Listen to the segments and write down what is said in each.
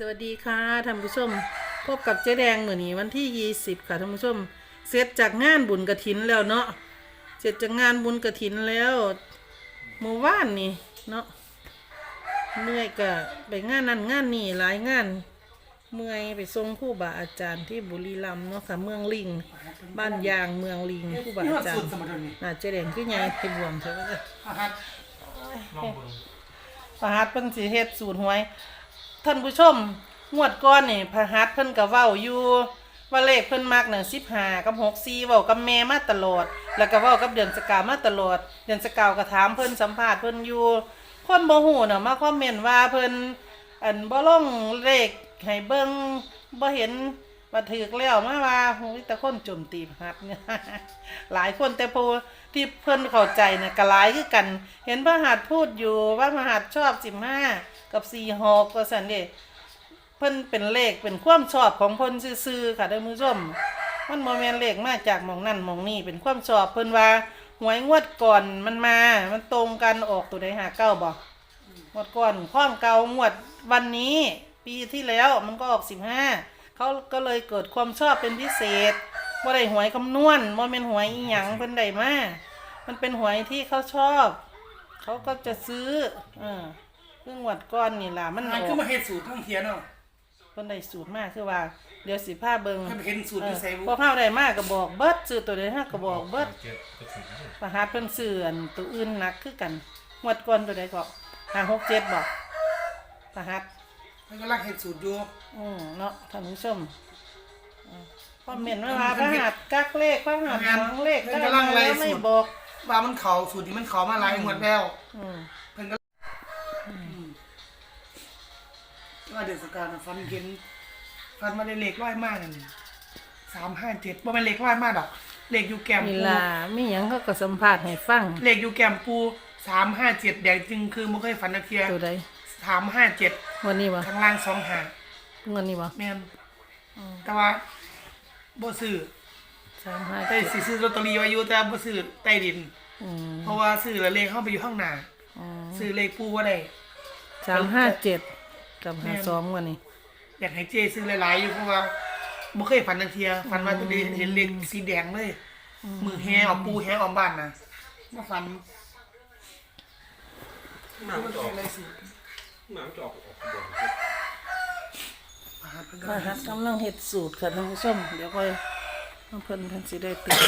สวัสดีค่ะท่านผู้ชม พบกับเจ๊แดงเหมือนนี้วันที่20ค่ะท่านผู้ชม เสร็จจากงานบุญกระถินแล้วเนาะเสร็จจากงานบุญกระถินแล้วเมื่อวานนี่เนาะเมื่อยก็ไปงานนั่นงานนี่หลายงาน เมื่อยไปส่งครู่บาอาจารย์ที่บุรีรัมย์เนาะค่ะเมืองลิง บ้านยางเมืองลิงครู่บาอาจารสุดย์สมดุลนี่น่าเจ๊แดงคือไงไปบวมใช่ไหมอาหารพระหัตถ์เพิ่นสิเฮ็ดสูตรหวย ท่านผู้ชมงวดก่อนนี่พระหัตถ์เพิ่นก็เว้าอยู่ว่าเลขเพิ่นมักน่ะ15กับ64เว้ากับแม่มาตลอด แล้วก็เว้ากับเดือนสกาวมาตลอด เดือนสกาวก็ถามเพิ่นสัมภาษณ์เพิ่นอยู่คนบ่ฮู้น่ะมาคอมเมนต์ว่าเพิ่นอันบ่ลงเลขให้เบิ่งบ่เห็นว่าถูกแล้วมาว่าโอ้ยแต่คนจมตีพระหัตถ์เนี่ยหลายคนแต่ผู้ที่เพิ่นเข้าใจน่ะก็หลายคือกัน เห็นพระหัตถ์พูดอยู่ว่าพระหัตชอบ15 กับ46ก็ซั่นเด้เพิ่นเป็นเลขเป็นความชอบของเพิ่นซื่อๆค่ะท่านผู้ชมมันบ่แม่นเลขมาจากหมองนั่นหมองนี่เป็นความชอบเพิ่นว่าหวยงวดก่อนมันมา มันตรงกันออกตัวใดหาเก้าบ่งวดก่อนข้องเก่างวดวันนี้ ปีที่แล้วมันก็ออกสิบห้าเขาก็เลยเกิดความชอบเป็นพิเศษบ่ได้หวยคำนวณบ่แม่นหวยอีหยังเพิ่นได้มา มันเป็นหวยที่เขาชอบ เขาก็จะซื้อ เออ เรื่องงวดก่อนนี่ล่ะมันอาอหารอคือกมาเฮ็ดสูตรท่องเที่ยวเนาะเพิ่นได้สูตรมากคือว่าเดี๋ยวสิพาเบิ่งเพิ่นเห็นสูตรเอที่อใส่บุพวกเฮาได้มากก็บอกเบิดซื้อตัวใดฮะก็บอกเบิดประหัสเพิ่นซื้ออันตัวอื่นหนักคือกันงวดก่อนตัวใดก็5 6 7บอกประหัสเพิ่นกำลังเฮ็ดสูตรอยู่อือเนาะท่านผู้ชมอืมคอมเมนต์มาว่าพระหัสกักเลขพระหัสหวังเลขได้มาแล้วไม่บอกว่ามันเข้าสูตรที่มันเข้ามาหลายงวดแล้วอืม ว่าเดือนสกาวน่ะฟันเห็นฟันมาได้เลขร้อยมากนั่น357บ่แม่นเลขร้อยมากดอกเลขอยู่แก้มเวปูลามีหยังเขาก็สัมภาษณ์ให้ฟังเลขอยู่แก้มปู357แดงจึงคือบ่เคยฝันนักเที่ยตัวใด357วันนี้บ่ข้างล่าง25วันนี้บ่แม่นแต่ว่าบ่ซื้อ3ได้5สิซื้อลอตเตอรี่ไว้อยู่แต่บ่ซื้อใต้ดิน อืมเพราะว่าซื้อแล้วเลขเข้าไปอยู่ข้างหน้า อืมซื้อเลขปูบ่ได้สามห้าเจ็ด กับห้าสองวันนี้อยากให้เจซื้อหลายๆอยู่เพราะว่าบ่เคยฝันจังเทียฝันว่าตัวเองเห็นเลขสีแดงเลยมือแฮเอาปูแฮออมบ้านน่ะมาฝันหมามันจะเป็อนอกอะไรสิหมาจะออกออกบนอ่าเพิ่นก็มาฮัดกำลังเห็ดสูตรค่ะท่านผู้ชมเดี๋ยวค่อยเพิ่นเพิ่นสิได้ตื่น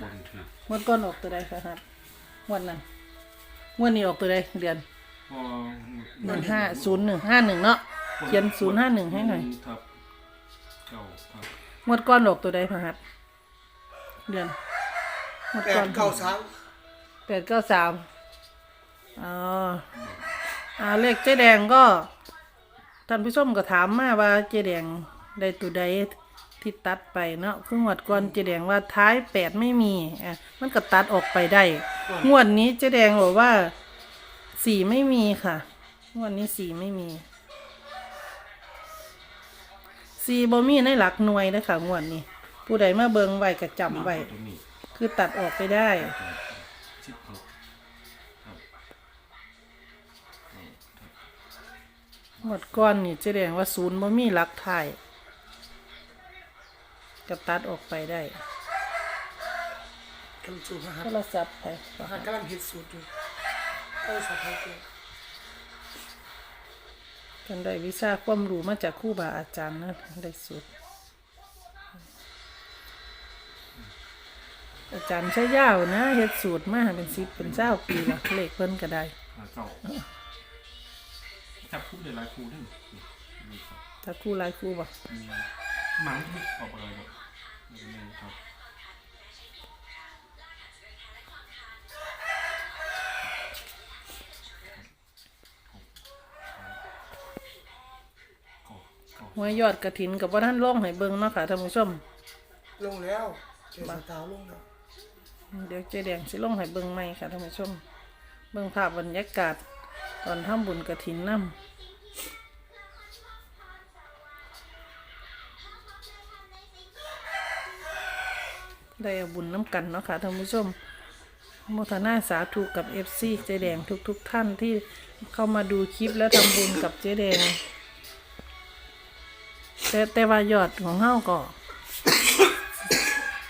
บนถืองวดก่อนออกตัวใดค่ะฮัดงวดนั้นงวดนี้ออกตัวใดเดือน พอหนึ่งห้าศูนย์หนึ่งห้าหนึ่งเนาะ เขียนศูนย์ห้าหนึ่งให้หน่อย ครับเก้าครับงวดก่อนออกตัวใดค่ะฮัดเดือนงวดแปก่อดนเก้าสามแปดเก้าสามอ๋ออ่าเลขเจ๊แดงก็ท่านผู้ชมก็ถามมาว่าเจ๊แดงได้ตัวใดที่ตัดไปเนาะคืองวดก่อนเจ๊แดงว่าท้ายแปดไม่มีอะมันก็ตัดออกไปได้ งวดนี้เจ๊แดงบอกว่า สี่ไม่มีค่ะงวดนี้สี่ไม่มีสี่บ่มีในหลักหน่วยเลยค่ะงวดนี้ ผู้ใดมาเบิงไว้ก็จำไว้ตัวนี้คือตัดออกไปได้สิบหกครับหมดก้อนนี่แสดงว่าศูนย์บ่มีหลักไทายก็ตัดออกไปได้กำลังสูตรนะครัโทรศัพท์ไปบกำลังเฮ็ดสูตรอยู่เออสับให้เกิดกันได้วิชาความรู้มาจากครูบาอาจารย์นะได้สุด อาจารย์ใช้ยาวนะเฮ็ดสูตรมาเป็นสิบเป็นเจ้าปีละเลขเพิ่นก็ได้อ่าเก้าจับคู่เลยหลายคู่ด้วยนี่ครับถ้าครูหลายครูบ่มีหมังที่ออกอะไรครับนี่ครับ หัวยอดกระถินกับว่าท่านลงให้เบิ่งเนาะค่ะท่านผู้ชม ลงแล้วเจสตาวลงแล้วเดี๋ยวเจ๊แดงสิลงให้เบิ่งใหม่ค่ะท่านผู้ชม เบิ่งภาพบรรยากาศ ตอนทำบุญกระถินน้ำได้เอาบุญน้ำกันเนาะค่ะท่านผู้ชมโมทนาสาธุกับเอฟซีเจ๊แดงทุกๆทท่านที่เข้ามาดูคลิปแล้วทำบุญกับเจ๊แดง แต่แต่ว่ายอดของเฮาก็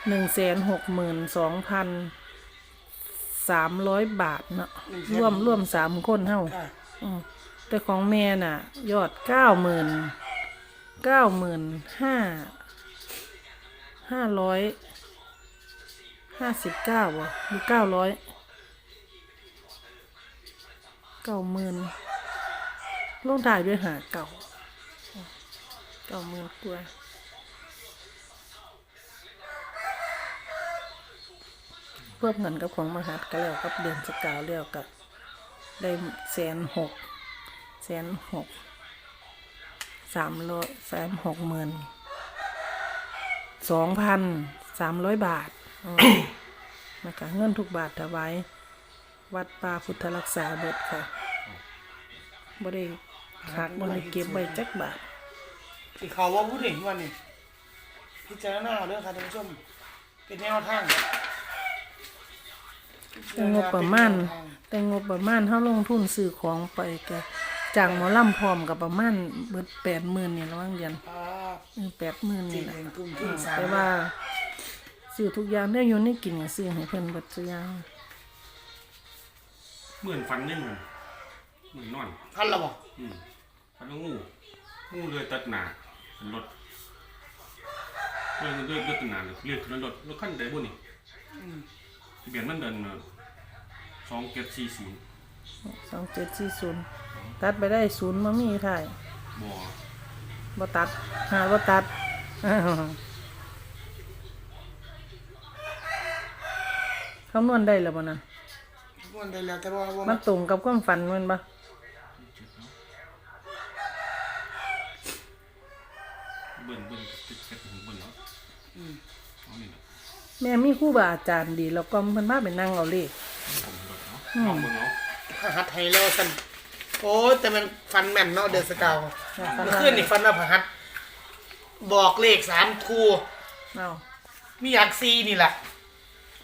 หนึ่งแสนหกหมื่นสองพันสามร้อยบาทเนาะร่วมร่วมสามคนเฮาค่ะอืมแต่ของแม่น่ะ ยอดเก้าหมื่นเก้าหมื่นห้าห้าร้อยห้าสิบเก้าวะหรือเก้าร้อยเก้าหมื่นลงถ่ายด้วยหาเก่า เก้าหมื่นกว่าเพิ่มเงินกับของมหัดก็แล้วกับเดือนสกาวแล้วกับได้แสนหกแสนหกสามร้อยแสนหกหมื่นสองพันสามร้อยบาทนะคะเงินทุกบาทถวายวัดป่าพุทธรักษาเบิดค่ะบ่ได้หักบ่ได้เก็บไว้จักบาท ที่เขาว่าพูดถึงวันนี้พิจารณาเอาเรื่องค่ะท่านผู้ชมเป็นแนวทางแต่งบประมาณแต่งบประมาณเฮาลงทุนซื้อของไปก็จ้างหมอลำพร้อมกับประมาณเบิดแปดหมื่นนี่ระหว่างเดือนอ่าแปดหมื่นจรินี่งแหละเองกลุ่มทุนสามแต่ว่าซื้อทุกอย่างได้อยู่ในกินก็ซื้อให้เพิ่นเบิดทุกอย่างเหมือนฟันนึ่งมันเหมือนนอนพันละบอกอืมฟันแล้วงูงูเลยตัดหนา เป็นรถด้วยด้วยด้วยตัดหนาเลยเรียกขึ้นรถรถขั้นใดบุนี่ทะเบียนมันเดินสองเจ็ดสี่ศูนย์สองเจ็ดสี่ศูนย์ตัดไปได้ศูนย์มามีถ่ายบ่บ่ตัดหาบ่ตัดอ้าวคำนวณได้แล้วบ่นะวันใดแล้วแต่ว่าว่ามันตรงกับความฝันแมันบ่เแม่มีครูบาอาจารย์ดี แล้วก็เพิ่นพาไปนั่งเอาเลขผมรถเนาะลองเบิ้ลเนาะพระหัตถ์ไทยแล้วสันโอ้ยแต่มันฟันแม่นเนาะเดือนสกาวฝันเมื่อว่าคืนนี่ฟันว่าพระหัตถ์บอกเลขสามคูเอามีอยากซีนี่แหละ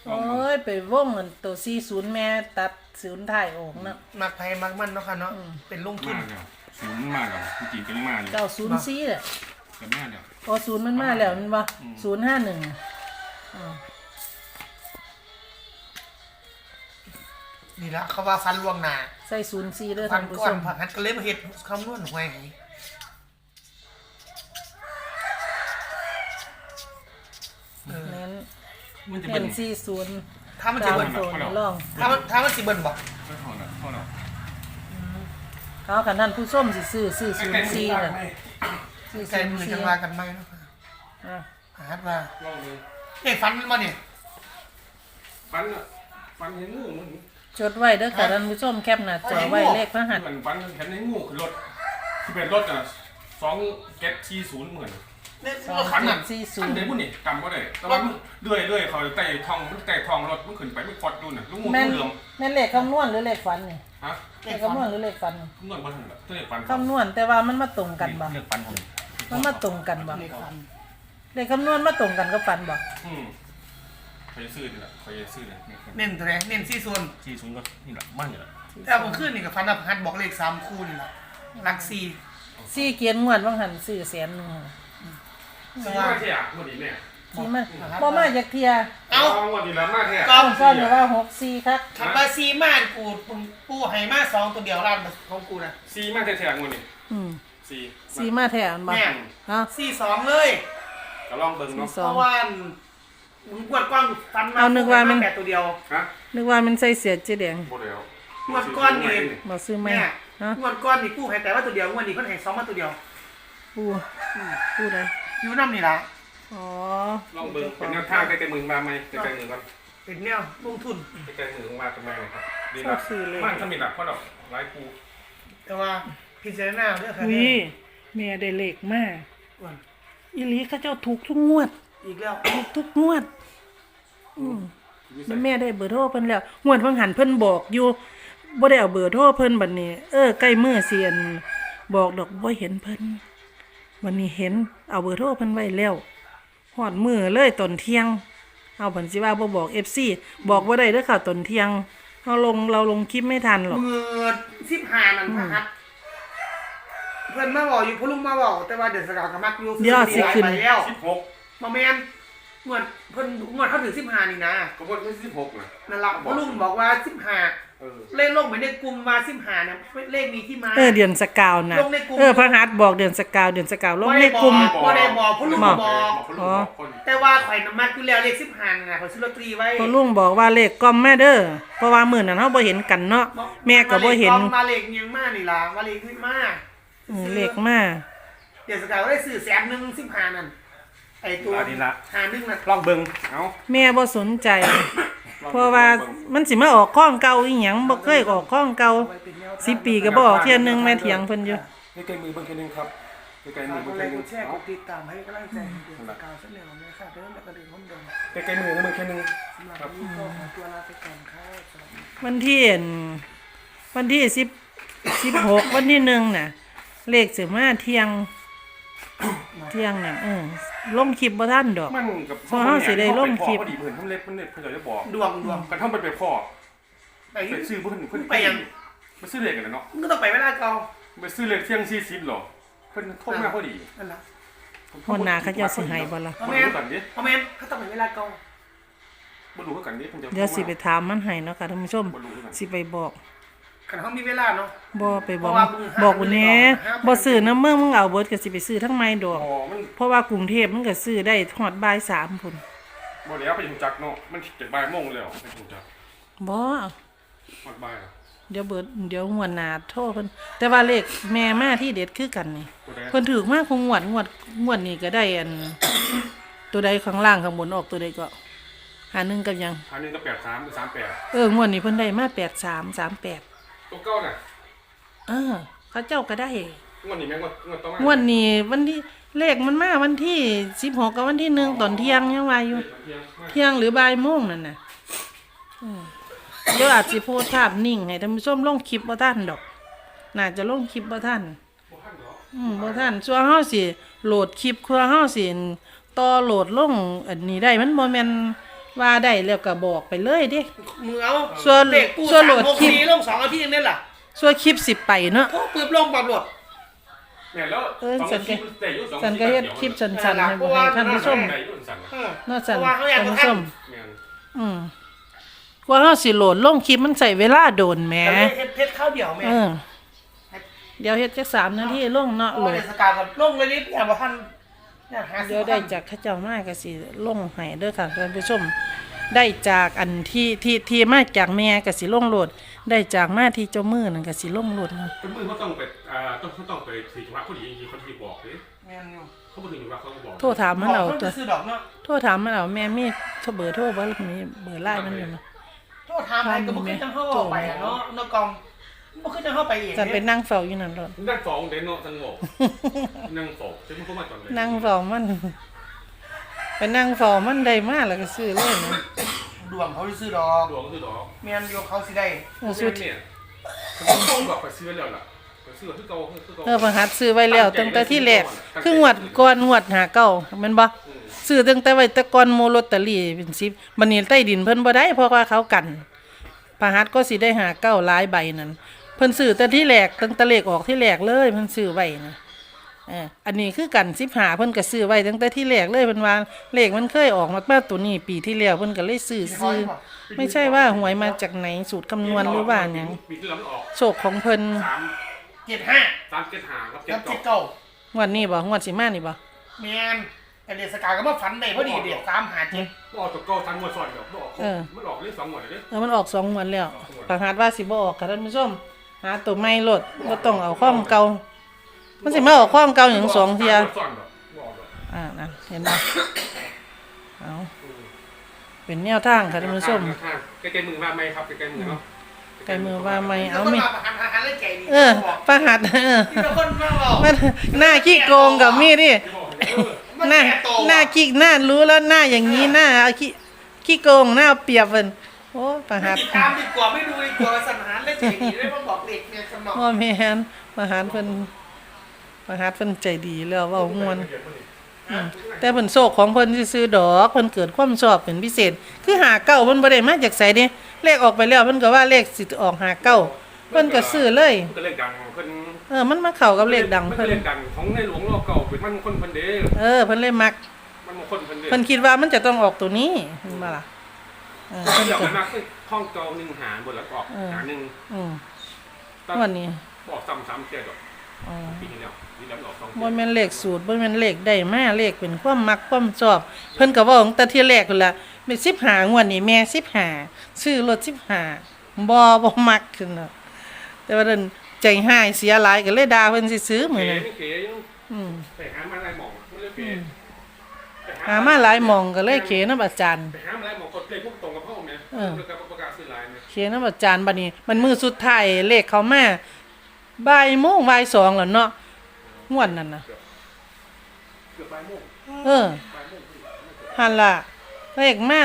โอ้ยไปวงเงินตัว40แม่ตัดศูนย์ถ่ายออกเนาะมักไพมักมันเนาะค่ะเนาะเป็นลงทุนมาแล้วศูนย์มาแล้วจริงๆก็ยังมาอยู่เก้าศูนย์สี่แหละแต่มาแล้ว พอศูนย์มันมาแล้วมันบ่ศูนย์ห้าหนึ่ง นี่ละเขาว่าฟันล่วงหน้าใส่ศูนย์สี่เด้อฟัท่านนผู้ก้อชนมพระหัตถ์ก็เลยมาเฮ็ดคำนวณหวยให้เออเน้นมันจะเน้เป็นนสี่ศูนย์ถ้ามันจะตามเบิ่นตัวในร่องถ้ามันถ้ามันสิเบิ่นบอกเท่านั้นเท่านั้นเขากันท่านผู้ชมสิซื้อซื้อศูนย์สี่น่ะซื้อใกล้ศูนมืย์อสี่จังว่ากันไหมเนาะค่ะอะพระหัตถ์ว่าลองดู เฮ้ยฟันมันมาเนี่ยฟันอะฟันเห็นงูมันจดไว้เด้อค่ะท่านผู้ชมแคปหน้าจอไว้เลขพระหัตถ์มันฟันเห็นในงูคือรถที่เป็นรถอะสองเก็ตสี่ศูนย์เหมือนเนี่ยสองเราฟัฟันนอะน่ะสี่ศูอันนย์เดียวบุ่นนี่จำก็ได้แต่ว่าเรื่อยเรื่อยเขาไต่ทองมันไต่ทองรถมันขึ้นไปไม่ฟอดดูน่ะลูกงูแม่นเหลือมแม่นเลขคำนวณหรือเลขฝันนี่ฮะเลขคำนวณหรือเลขฝันคำนวณมาถึงแบบตัวเลขฟันคำนวณแต่ว่ามันมาตรงกันบ่เลือกฟันผมมันมาตรงกันบ่เล ขฟันเลขคำนวณมาตรงกันกับฝันบ่อืมเขาจะซื้อนี่แหละเขาจะซื้อเลยเน้นตัวไหนเน้นสี่ส่วนสี่ศูนย์ก็นี่แหละบ้านนี่แหละแต่ผมขึ้นนี่กับฟันว่าพระหัตถ์บอกเลขสามคูนี่แหละรักสี่สี่เกียนงวดว่างหันซื้อแสนหนึงแต่มาว่าเที่ยงวันนี้เนี่ยที่มันบ่มาจากเทียเอ้าวันนี้แล้วมาเที่ยก็ต้องซ่อนหรือว่าหกสี่ครับขับมาซีม่านกูปูปูไห้มาสองตัวเดียวร้านของกูนะสี่มาเที่ยงวันนี้อืมสี่สี่มาแถมบ่แม่ฮะซีสองเลย ก็ลองเบิ่งสี่เนาะสเพอง ราะว่ามึงกวดกว้างฟันมาเอานึกว่ามัน แปดตัวเดียว ฮะนึกว่ามันใส่เสียเจ๊แดงหมดแล้วงวดก้อนนี่ บ่ซื้อไหมแม่ฮะงวดก้อนนี่กูให้แต่ว่าตัวเดียวงวดนี้ก็ให้สองมาตัวเดียว ปูปูได้อยู่น้ำนี่ละอ๋อลองเบิ่งเป็นแนวทางใกล้ๆมือมาไหมใกล้ๆมือก่อนเป็นแนวลงทุน ใกล้ๆมือมาทำไมเลยครับดีชอนะบซื้อเลยมันสมิดอะเพราะดอกไร้ปูแต่ว่าพิจารณาเรื่องค่ะวิแม่ได้เลขมากอ้วน อีหลีเขาเจ้าถูกทุกงวด อีกแล้ว ถูกทุกงวด อืมแล้วแม่ได้เบอร์โทรเพิ่นแล้วงวดเพิ่งหันเพิ่นบอกอยู่บ่ได้เอาเบอร์โทรเพิ่นบัดนี้ เออใกล้มื้อเสียนบอกดอกบ่เห็นเพิ่นวันนี้เห็นเอาเบอร์โทรเพิ่นไว้แล้วฮอดมื้อเลยตอนเที่ยง เอาเพิ่นสิว่าบ่บอก FC บอกบ่ได้เด้อค่ะตอนเที่ยงเฮาลงเราลงคลิปไม่ทันหรอก มือสิบห้านั่นพระหัตถ์ เพิ่นมาบอกอยู่พ่อลุงมาบอกแต่ว่าเดือนสกาวกับมักอยู่เดี๋ยวสิขึ้น ไปแล้วสิบหกมาแมนงวดเพิ่นงวดเขาถือสิบห้านี่นะก็บอกว่าสิบหกนะนั่นละพ่อลุงบอกว่าสิบห้าเออเลขลงเหมือนในกลุ่มมาสิบห้าเนี่ยเลขมีที่มา เออเดือนสกาวนะลงในกลุ่ม เออพระหัตถ์บอกเดือนสกาวเดือนสกาวลงบ่ในได้กลุ่มบอกบ่ได้บอกพ่อลุงบอกบอกคนรู้บอกคนแต่ว่าข่อยน้ำมักอยู่แล้วเลขสิบห้าไงข่อยซื้อลอตเตอรี่ไว้พอลุงบอกว่าเลขกล่อมแม่เด้อเพราะว่ามื้อนั้นเฮาบ่เห็นกันเนาะแม่ก็บ่เห็น มาเลขยังมานี่ล่ะมาเลขนี่มา เออเลขมาเดี๋ยวสกาวได้ซื้อแสนหนึ่งสิบห้านั่นไอตัวอันนี้ละ หาหนึ่งน่ะลองเบิ่งเอ้าแม่บ่สนใจ ลองเพราะว่ามันสิมาออกข้องเก่าอีหยังบ่เคยออกข้องเก่าเอาไว้เป็นแนวทางสิปีก็บ่ออกเที่ยหนึงแม่เถียงเพิ่นอยู่ ใกล้ๆมือเบิ่งแค่นึงครับใกล้ๆฝามืกอกเบิ่ดงไลแค่ค์นึงเอ้ากกดแชร์ดติดตามให้กำลังใจเดือนสกาวเสนอนะครับเรื่องกระดิ่งคนเดิมใกล้ๆมือเบิ่งแค่นึงสำหรับวันนี้ก็ขอตัวลาไปก่อนครับสวัสดีครับวันที่อั่นวันที่สิบสิบหกวันที่หนึ่งน่ะ เลขสิมาเที่ยง เที่ยงน่ะเออลงคลิปบ่ทันดอก มันกับเพราะเฮาสิได้ลงคลิป พอดีเพิ่นทำเล็บเพิ่นเพิ่นจะบอกดวงดวงกันทำไปไปพ่อไปไปซื้อเพิ่นเพิ่นไปยังไปซื้อเลขกันเนาะมึงก็ต้องไปเวลาเก่าไปซื้อเลขเที่ยง40หรอเพิ่นโทรมาพอดีนั่นแหละหัวหน้าเขาเจ้าสิให้บ่ล่ะบ่รู้กันดิเพราะแม่นเขาต้องไปเวลาเก่าบ่รู้กันดิเพิ่นจะเดี๋ยวสิไปถามมันให้เนาะค่ะท่านผู้ชมบ่รู้กันสิไปบอก ขันเขามีเวลาเนาะบอกไปบอกบอกวันนี้มันไม่อกนะ บ่ซื้อน้เมื่องมึงเอาเบิดกับสิไปซื้อทั้งไม้ดอกเพราะว่ากรุงเทพมึงก็ซื้อได้หอดบ่ายสามพุ่นบ่แล้วไปถึงจักเนาะมันจากบ่ายโมงแล้วไปถึงจักบ่มากบ่ายแล้เดี๋ยวเบิดเดี๋ยวงวดหนาโทรเพิ่นแต่ว่าเลขแม่มาที่เด็ดคือกันนี่ตัเพิ่นถือมากคงหวดหวดหวดนี่ก็ได้อัน ตัวใดข้างล่างข้างบนออกตัวใดก็หาหนึ่งกับยังหาหนึ่งก็แปดสามหรืสามแปดเออหวดนี่เพิ่นได้มาแปดสามสามแปด ตัวเก่าน่ะเออเขาเจ้าก็ได้ งวดนี้แม่งงวดงวดต้องงวดนี้วันที่เลขมันมาวันที่สิบหกกับวันที่หนึ่งตอนเที่ยงยังว่าอยู่เที่ยงหรือบ่ายโมงนั่นน่ะอืมเดี๋ยวอาจสิโพสต์ภาพนิ่งให้ท่านผู้ชมลงคลิปบ่ทันดอก น่าจะลงคลิปบ่ทันอืมบ่ทันส่วนเฮาสิโหลดคลิปคือเฮาสิต่อโหลดลงอันนี้ได้มันบ่แม่น ว่าได้แล้วก็บอกไปเลยเด้ มือเอาส่วนเด็กปูส่วนโหลดสามคลิปโมงสี่ลงสองอาทิตย์นี่แหละส่วนคลิปสิไปเนาะโทรปืบลงปรับโหลดแม่นแล้วเออสงสันก็อาทิตย์มัได้อยู่สองสันก็เฮ็ดคลิปสั้นๆให้บ่ให้ท่านผู้ชมได้อยู่สั่นน่ะเออเนาะสันเพราะว่าเขาอยากท่านจะผู้ชทันมแม่นอืมกว่าเฮาสิโหลดลงคลิปมันใช้เวลาโดนแหมแต่เลยเฮ็ดเพชรข้าวเดี่ยวแม่เออ เดี๋ยวเฮ็ดจักสามนาทีลงเนาะเพราะโหลว่าดเดือนสกาวกับลงเลยนี่อย่ามาทันเนี่ยหา เดี๋ยวได้จากข้าเจ้ามาก็สิลงให้เด้อค่ะท่านผู้ชมได้จากอันที่ที่ที่มาจากแม่ก็สิลงโหลด ได้จากมาที่เจ้ามือนั่นก็สิลงโหลดนะเป็นมือเขาต้องไปอ่าต้องเขาต้องไปถือจังหวะพอดีจริงๆเขาที่บอกเด้แม่นอยู่เขาบ่ถึงจังหวะเขาก็บอกโทรถามมันเอาบกตัวพิ่ซื้อดอกเนาะโทรถามมันเอาแม่มีโทรเบอร์โทรบ่มีเบอร์ไลน์มันอยู่นะโทษถามไปก็บ่ขึ้นจังเข้าออกไปอะเนาะเนาะกอง บ่ขึ้นจังเข้าไปเองจันไปนั่งเฝ้าอยู่นั่นโลดนั่งสองเดนเนาะทั้งโง่นั่งสองจะมันเข้ามาตอนไหนนั่งเฝ้ามันไปนั่งเฝ้ามันได้มาแล้วก็ซื้อเลยนะดวงเขาซื้อดอกดวงก็คือดอกแม่นอยู่เขาสิได้เออสุดเนี่ยผมต้องบอกไปซื้อแล้วล่ะไปซื้อคือเก่าคือเก่าเออประหัดซื้อไว้แล้วตั้งแต่ที่แรกคืองวดก่อนงวดหาเก้าแม่นบ่ซื้อตั้งแต่ไว้แต่ก่อนโมลอตเตอรี่เป็น10บัดนี้ใต้ดินเพิ่นบ่ได้เพราะว่าเขากันประหัดก็สิได้หาเก้าหลายใบนั่นเพิ่นซื้อแต่ที่แรกตั้งแต่เลขออกที่แรกเลยเพิ่นซื้อไว้นะเอออันนี้คือกัน15เพิ่นก็ซื้อไว้ตั้งแต่ที่แรกเลยเพิ่นว่าเลขมันเคยออกมาตัวนี้ปีที่แล้วเพิ่นก็เลยซื้อซื้อไม่ใช่ว่าหวยมาจากไหนสูตรคำนวณหรือว่าหยังปีที่แล้วมันออกโชคของเพิ่นสามเจ็ดห้าสามเจ็ดหาครับเจ็แล้ดวเก่าเจ็ดเก้างวดนี้บ่งวดสิมานี่บ่แม่นแต่เดือนสกาวก็มาฝันได้พอดีเด็กสามหาเจ็ดมันออกตัวเก่าทั้งหมดส่วนเดียวมันออกมันออกเลขสองหมดเลยเออมันออกสองงวดแล้วประหารว่าสิบ่ออกค่ะท่านผู้ชม หาตัวใหม่โลดบ่ต้องเอาข้อมเก่ามันสิมาออกข้อมเก่าอย่างสองเทียส่วนดอกบอกดอกอ่านั่นเห็นบ่เอาเป็นแนวทางค่ะท่านผู้ชมใกล้ๆมือมาไหมครับใกล้ๆมือเนาะไกลมือว่าไม่เอาเอาไม่ไม่มาหันหันหันเลยใจดีเออประหัดเออที่เราคนมาบอกมันหน้าขี้โกงกับมีดดิมันหน้าแก่โตหน้าขี้หน้ารู้แล้วหน้าอย่างนี้หน้าเอาขี้ขี้โกงหน้าเปรียบเพิ่น โอ้ประหัดติดตามดีกว่าไม่ดูดีกว่าสันหันเลยใจดีได้มาบอกเด็กเนี่ยสนองพ่อแม่นประหารเพิ่นประหารเพิ่นใจดีแล้วเว้าม่วนอืมแต่เพิ่นโศกของเพิ่นซื่อๆดอกเพิ่นเกิดความชอบเป็นพิเศษ คือหาเก้าเพิ่นบ่ได้มาจากไสเด้เลขออกไปแล้วเพิ่นก็ว่าเลขสิออกหาเก้าเพิ่นก็ซื้อเลยก็เล่นดังเพิ่นเออมันมาเข้ากับเลขดังมันเพิ่นเลขดังของในหลวงรอเก่าเป็นมันมงคนเพิ่นเด้เออเพิ่นเลยมักมันมงคลเพิ่นเด้เพิ่นคิดว่ามันจะต้องออกตัวนี้เห็นบ่ล่ะ เออเพิ่เพิ่นนอยากก็ไปมักห้องเก่าหนึ่งหาบนแล้วก็ออกออหาหนึ่งอืมงวันนี้บอกซ้ำซ้ำเจ็ดดอกอ๋อปีที่แล้วปีแล้วมันออกสองบ่แม่นเลขสูตรบ่แม่นเลขได้มาเลขเป็นความมักความชอบ เพิ่นก็เว้าตั้งแต่ที่แรกพุ่นล่ะแม่15งวดนี้แม่15ซื้อรถ15บ่บ่มักขึ้นน่ะแต่ว่าเดินใจหายเสียหลายก็เลยด่าเพิ่นซื้อๆมื้อเก๋นั้นเก๋ยังอืมไปหามาหลายหมองมันเลยเก๋ไปหามาหลายหม่องก็เลยเขนำอาจารย์ ไปหา เออ แล้วก็ประกาศซื้อหลายแม่เขียนนำอาจารย์บัดนี้ มันมือสุดท้ายเลขเขามาบ่ายโมงบ่ายสองแล้วเนาะงวดนั้นน่ะเกือบบ่ายโมงเออบ่ายโมงพอดีหั่นล่ะเลขมา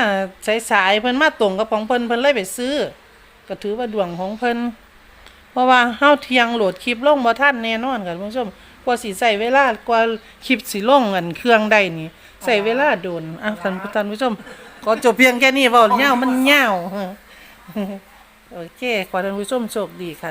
สายๆเพิ่นมาตรงกับของเพิ่นเพิ่นเลยไปซื้อ ก็ถือว่าดวงของเพิ่นเพราะว่าเฮาเที่ยงโหลดคลิปลงบ่ทันแน่นอนค่ะคุณผู้ชมกว่าสิใช้เวลากว่าคลิปสิลงอันเครื่องได้นี่ใช้เวลาโดนอะท่านผู้ท่านผู้ชม ขอจบเพียงแค่นี้เว้ายาวมันยาวโอเค ขอท่านผู้ชมโชคดีค่ะ